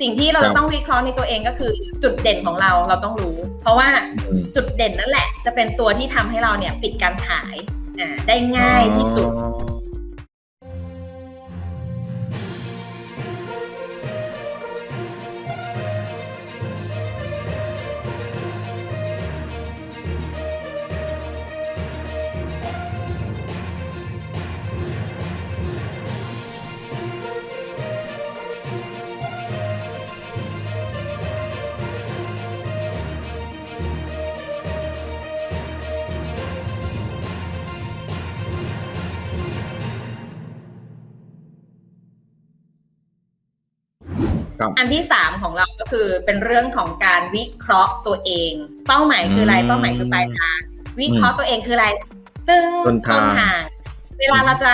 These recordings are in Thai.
สิ่งที่เราครัจะบต้องวิเคราะห์ในตัวเองก็คือจุดเด่นของเราเราต้องรู้ เพราะว่าอืมจุดเด่นนั่นแหละ จะเป็นตัวที่ทำให้เราเนี่ยปิดการขายอ่าได้ง่ายที่สุด อันที่สามของเราก็คือเป็นเรื่องของการวิเคราะห์ตัวเอง เป้าหมายคืออะไรอืมเป้าหมายคือปลายทางวิเคราะห์ตัวเองคืออะไร ตึงต้นทางทาง เวลาเราจะ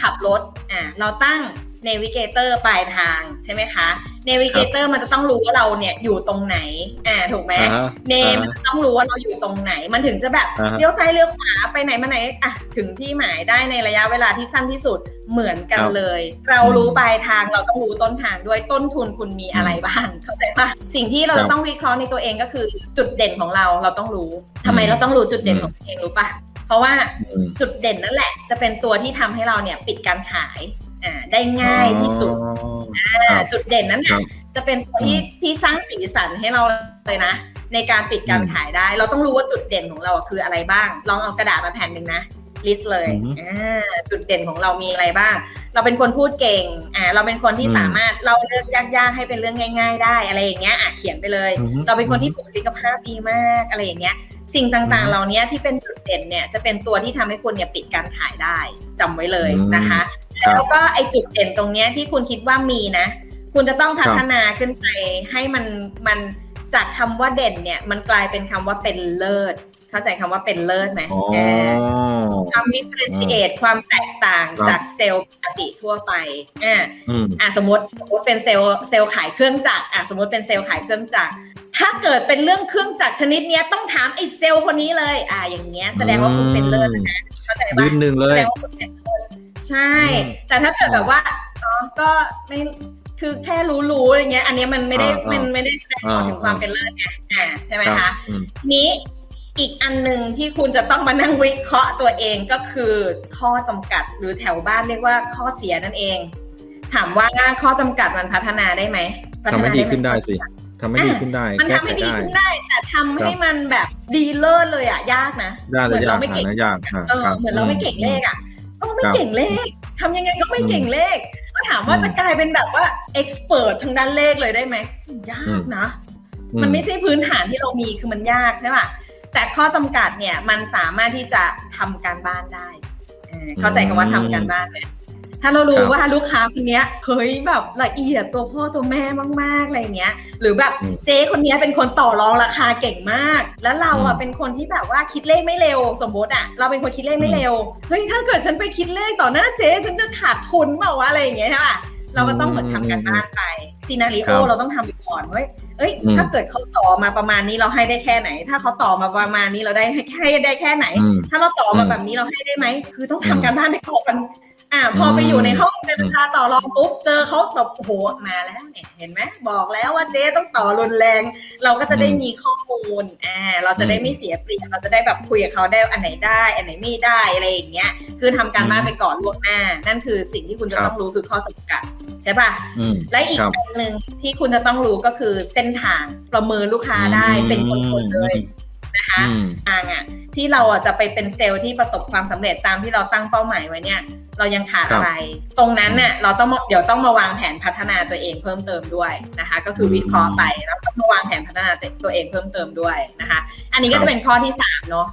ขับรถอ่าเราตั้ง เนวิเกเตอร์ปลายทางใช่ไหมคะเนวิเกเตอร์มันจะต้องรู้ว่าเราเนี่ยอยู่ตรงไหนอ่าถูกไหมอ่าฮะเนมันจะต้องรู้ว่าเราอยู่ตรงไหน มันถึงจะแบบอ่าฮะเลี้ยวซ้ายเลี้ยวขวาไปไหนมาไหนอะถึงที่หมายได้ในระยะเวลาที่สั้นที่สุดเหมือนกันครับเลย เรารู้ปลายทางเราต้องรู้ต้นทางด้วยต้นทุนคุณมีอะไรบ้างเข้าใจปะสิ่งที่เราครัจะบต้องวิเคราะห์ในตัวเองก็คือจุดเด่นของเราเราต้องรู้ทำไมอืมเราต้องรู้จุดเด่นอืมของตัวเองรู้ปะเพราะว่าอืมจุดเด่นนั่นแหละ จะเป็นตัวที่ทำให้เราเนี่ยปิดการขาย อ่าได้ง่ายที่สุดอ๋ออ่าครับจุดเด่นนั้นครัน่ะบจะเป็นตัวที่ที่สร้างสีสันให้เราเลยนะ ในการปิดการอืมขายได้ เราต้องรู้ว่าจุดเด่นของเราอะคืออะไรบ้าง ลองเอากระดาษมาแผ่นหนึ่งนะลิสต์เลยอือฮึอ่าจุดเด่นของเรามีอะไรบ้าง เราเป็นคนพูดเก่งอ่าเราเป็นคนที่อืมสามารถเล่าเรื่องยากๆให้เป็นเรื่องง่าย ๆ ได้อะไรอย่างเงี้ยอะเขียนไปเลยอือฮึเราเป็นคนที่บุคลิกภาพดีมากอะไรอย่างเงี้ย สิ่งต่างอือฮึๆเหล่านี้ที่เป็นจุดเด่นเนี่ยจะเป็นตัวที่ทำให้คุณเนี่ยปิดการขายได้จำไว้เลยอืมนะคะครับ แล้วก็ไอจุดเด่นตรงเนี้ยที่คุณคิดว่ามีนะ คุณจะต้องพัฒนาขึ้นไปให้มันมันจากคำว่าเด่นเนี่ย มันกลายเป็นคำว่าเป็นเลิศ เข้าใจคำว่าเป็นเลิศไหมอ๋อเออความ differentiate ความแตกต่างครับจากเซลล์ปกติทั่วไปอ่าอืมอะสมมติสมมติเป็นเซลล์เซลล์ขายเครื่องจักรอะสมมติเป็นเซลล์ขายเครื่องจักรถ้าเกิดเป็นเรื่องเครื่องจักรชนิดเนี้ยต้องถามไอ้เซลล์คนนี้เลย อะอย่างเงี้ย แสดงว่าคุณเป็นเลิศแล้วนะเข้าใจยืปะนหนึ่งเลแสยดงว่าคุณเป็นเลิศ ใช่อืมแต่ถ้าเกิดแบบว่าอ๋อก็ไม่คือแค่รู้ๆอะไรเงี้ย อันเนี้ยมันไม่ได้อ่าอ่ามัมันไม่ได้แสดงออกอ่าถึงความเป็นเลิศไงอ่าใช่ไหมรัคะบอืมนี้อีกอันหนึ่งที่คุณจะต้องมานั่งวิเคราะห์ตัวเองก็คือข้อจำกัดหรือแถวบ้านเรียกว่าข้อเสียนั่นเอง ถามว่าข้อจำกัดมันพัฒนาได้ไหมพัฒทำให้นาดีหมขึ้นได้สิทำให้ดีขึ้นได้ มันแก้ทำไขให้ดีได้ขึ้นได้ แต่ทำให้มันแบบดีเลิศเลยอะยากนะได้เหเลมือยนยาเรากไม่เก่งนะยากอะเออครับเหมือนเราไม่เก่งเลขอะ ก็ไม่ครับเก่งเลขทำยังไงก็ไม่เก่งเลข ก็ถามว่าอืมจะกลายเป็นแบบว่าเอ็กซ์เพรสทางด้านเลขเลยได้ไหมยากนะอืมันไม่ใช่พื้นฐานที่เรามีคือมันยากใช่ป่ะแต่ข้อจำกัดเนี่ยมันสามารถที่จะทำการบ้านได้เออเข้าใจคำว่าทำการบ้านไหม ถ้าเรารู้ว่าลูกค้าคนเนี้ยเฮ้ยแบบละเอียดตัวพ่อตัวแม่มากๆอะไรเงี้ย หรือแบบอืมเจ๊คนเนี้ยเป็นคนต่อรองราคาเก่งมาก แล้วเราอือะมเป็นคนที่แบบว่าคิดเลขไม่เร็ว สมมติอะเราเป็นคนคิดเลขไม่เร็วเฮ้ยถ้าเกิดฉันไปคิดเลขต่อหน้าเจ๊ฉันจะขาดทุนเปล่าวะอะไรอย่างเงี้ยใช่ป่ะเราก็ต้องเหมือนทำการบ้านไปซีนารีครัโอบเราต้องทำไปก่อนเว้ยเอ้ยอืมถ้าเกิดเขาต่อมาประมาณนี้เราให้ได้แค่ไหน ถ้าเขาต่อมาประมาณนี้เราได้ให้ให้ได้แค่ไหนอืมถ้าเราต่อมาอืมแบบนี้เราให้ได้ไหม คือต้องอืทำมการบ้านไปก่อน อ่าพอไปอืมอยู่ในห้องเจรจาต่อรองปุ๊บเจอเขาแบบโอ้โหมาแล้วเนี่ยเห็นไหมบอกแล้วว่าเจ๊ต้องต่อรุนแรง เราก็จะได้อืมมีข้อมูลอ่าเราจะได้อืมไม่เสียเปรียบเราจะได้แบบคุยกับเขาได้อันไหนได้ อันไหนไม่ได้อะไรอย่างเงี้ย คือทำการบ้านอืมไปก่อนล่วงหน้า นั่นคือสิ่งที่คุณจะครับต้องรู้คือข้อจำกัดใช่ป่ะอืมและอีกครับอันหนึ่งที่คุณจะต้องรู้ก็คือเส้นทางประเมินลูกค้าได้เป็นคนๆเลย นะคะอืมทางอะที่เราอะจะไปเป็นเซลล์ที่ประสบความสำเร็จตามที่เราตั้งเป้าหมายไว้เนี่ย เรายังขาดครับอะไร ตรงนั้นเนี่ยเราต้องมาเดี๋ยวต้องมาวางแผนพัฒนาตัวเองเพิ่มเติมด้วยนะคะ ก็คือวิเคราะห์ไปแล้วก็มาวางแผนพัฒนาตัวเองเพิ่มเติมด้วยนะคะ อันนี้ก็ครับจะเป็นข้อที่สามเนาะ